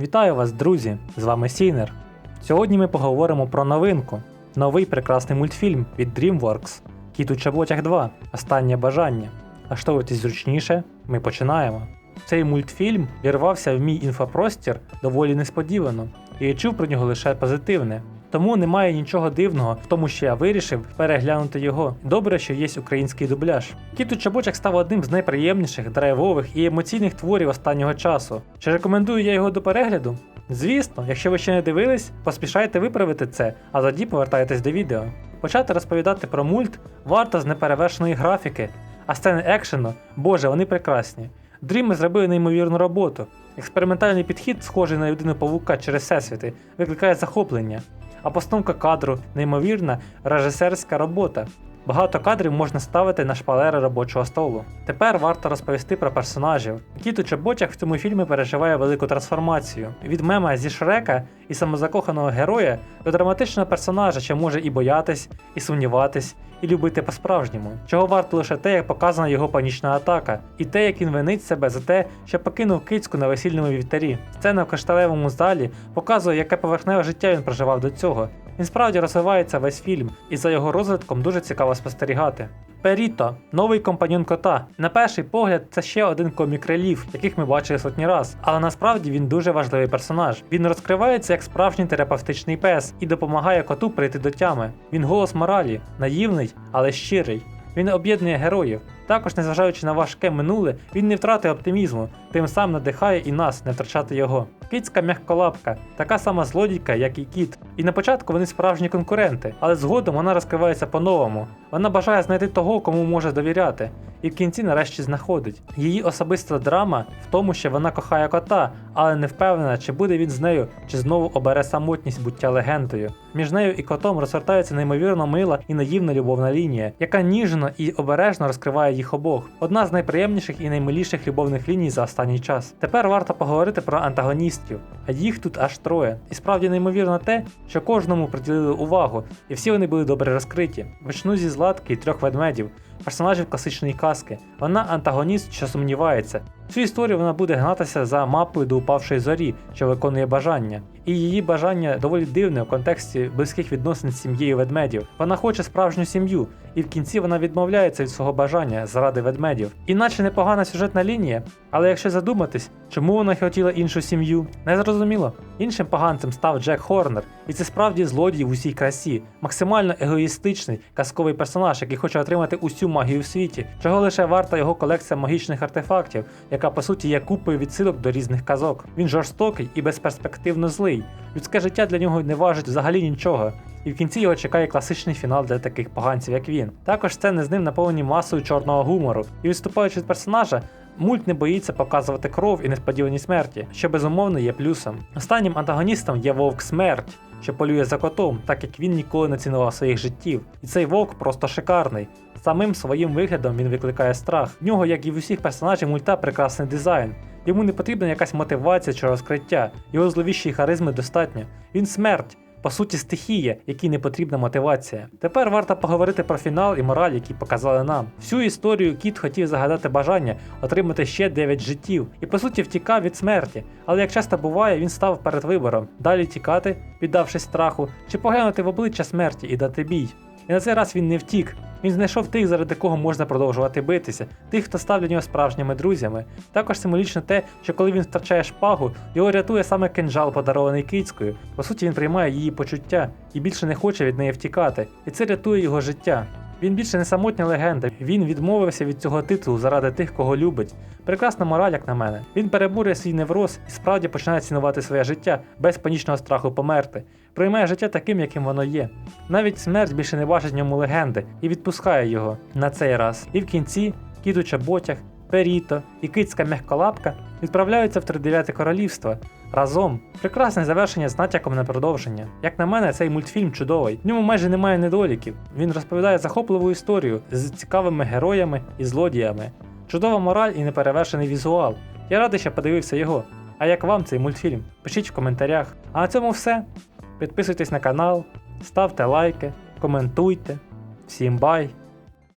Вітаю вас, друзі! З вами Сінер. Сьогодні ми поговоримо про новинку. Новий прекрасний мультфільм від DreamWorks Кіт у чоботях 2. Останнє бажання. Аштовуйтесь зручніше, ми починаємо. Цей мультфільм вірвався в мій інфопростір доволі несподівано, і я чув про нього лише позитивне. Тому немає нічого дивного в тому, що я вирішив переглянути його. Добре, що є український дубляж. Кіт у чоботях став одним з найприємніших, драйвових і емоційних творів останнього часу. Чи рекомендую я його до перегляду? Звісно, якщо ви ще не дивились, поспішайте виправити це, а тоді повертайтесь до відео. Почати розповідати про мульт варто з неперевершеної графіки, а сцени екшену, боже, вони прекрасні. Дріми зробили неймовірну роботу. Експериментальний підхід, схожий на людину павука через всесвіти, викликає захоплення. А постановка кадру неймовірна режисерська робота. Багато кадрів можна ставити на шпалери робочого столу. Тепер варто розповісти про персонажів. Кіт у в цьому фільмі переживає велику трансформацію від мема зі Шрека і самозакоханого героя до драматичного персонажа, що може і боятись, і сумніватись, і любити по-справжньому. Чого варто лише те, як показана його панічна атака, і те, як він винить себе за те, що покинув кицьку на весільному вівтарі. Сцена в кришталевому залі показує, яке поверхневе життя він проживав до цього. Він справді розвивається весь фільм, і за його розвитком дуже цікаво спостерігати. Періто новий компаньон кота. На перший погляд, це ще один комік релів, яких ми бачили сотні раз. Але насправді він дуже важливий персонаж. Він розкривається як справжній терапевтичний пес і допомагає коту прийти до тями. Він голос моралі, наївний, але щирий. Він об'єднує героїв. Також, незважаючи на важке минуле, він не втратив оптимізму, тим самим надихає і нас не втрачати його. Кіцька м'якколапка, така сама злодійка, як і кіт. І на початку вони справжні конкуренти, але згодом вона розкривається по-новому. Вона бажає знайти того, кому може довіряти, і в кінці нарешті знаходить. Її особиста драма в тому, що вона кохає кота, але не впевнена, чи буде він з нею, чи знову обере самотність буття легендою. Між нею і котом розгортається неймовірно мила і наївна любовна лінія, яка ніжно і обережно розкриває їх обох. Одна з найприємніших і наймиліших любовних ліній за останній час. Тепер варто поговорити про антагоністів, а їх тут аж троє. І справді неймовірно те, що кожному приділили увагу, і всі вони були добре розкриті. Почну зі златки і трьох ведмедів, персонажів класичної казки. Вона антагоніст, що сумнівається. Цю історію вона буде гнатися за мапою до упавшої зорі, що виконує бажання. І її бажання доволі дивне в контексті близьких відносин з сім'єю ведмедів. Вона хоче справжню сім'ю, і в кінці вона відмовляється від свого бажання заради ведмедів. Іначе непогана сюжетна лінія, але якщо задуматись, чому вона хотіла іншу сім'ю, не зрозуміло. Іншим поганцем став Джек Хорнер, і це справді злодій в усій красі, максимально егоїстичний казковий персонаж, який хоче отримати усю магію в світі, чого лише варта його колекція магічних артефактів, яка по суті є купою відсилок до різних казок. Він жорстокий і безперспективно злий. Людське життя для нього не важить взагалі нічого. І в кінці його чекає класичний фінал для таких поганців, як він. Також сцени з ним наповнені масою чорного гумору. І відступаючи від персонажа, мульт не боїться показувати кров і несподівані смерті, що безумовно є плюсом. Останнім антагоністом є вовк смерть, що полює за котом, так як він ніколи не цінував своїх життів. І цей вовк просто шикарний. Самим своїм виглядом він викликає страх. В нього, як і в усіх персонажів мульта, прекрасний дизайн. Йому не потрібна якась мотивація чи розкриття, його зловіщої харизми достатньо. Він смерть. По суті, стихія, якій не потрібна мотивація. Тепер варто поговорити про фінал і мораль, які показали нам. Всю історію кіт хотів загадати бажання отримати ще 9 життів, і по суті втікав від смерті. Але як часто буває, він став перед вибором: далі тікати, піддавшись страху, чи поглянути в обличчя смерті і дати бій. І на цей раз він не втік. Він знайшов тих, заради кого можна продовжувати битися, тих, хто став для нього справжніми друзями. Також символічно те, що коли він втрачає шпагу, його рятує саме кинжал, подарований кицькою. По суті, він приймає її почуття і більше не хоче від неї втікати. І це рятує його життя. Він більше не самотня легенда, він відмовився від цього титулу заради тих, кого любить. Прекрасна мораль, як на мене. Він перебурює свій невроз і справді починає цінувати своє життя без панічного страху померти. Приймає життя таким, яким воно є. Навіть смерть більше не бачить ньому легенди і відпускає його на цей раз. І в кінці кіт у чоботях, Періто і кицька м'якколапка відправляються в тридев'яте королівство. Разом прекрасне завершення з натяком на продовження. Як на мене, цей мультфільм чудовий. В ньому майже немає недоліків. Він розповідає захопливу історію з цікавими героями і злодіями. Чудова мораль і неперевершений візуал. Я радий, що подивився його. А як вам цей мультфільм? Пишіть в коментарях. А на цьому все. Підписуйтесь на канал, ставте лайки, коментуйте. Всім бай!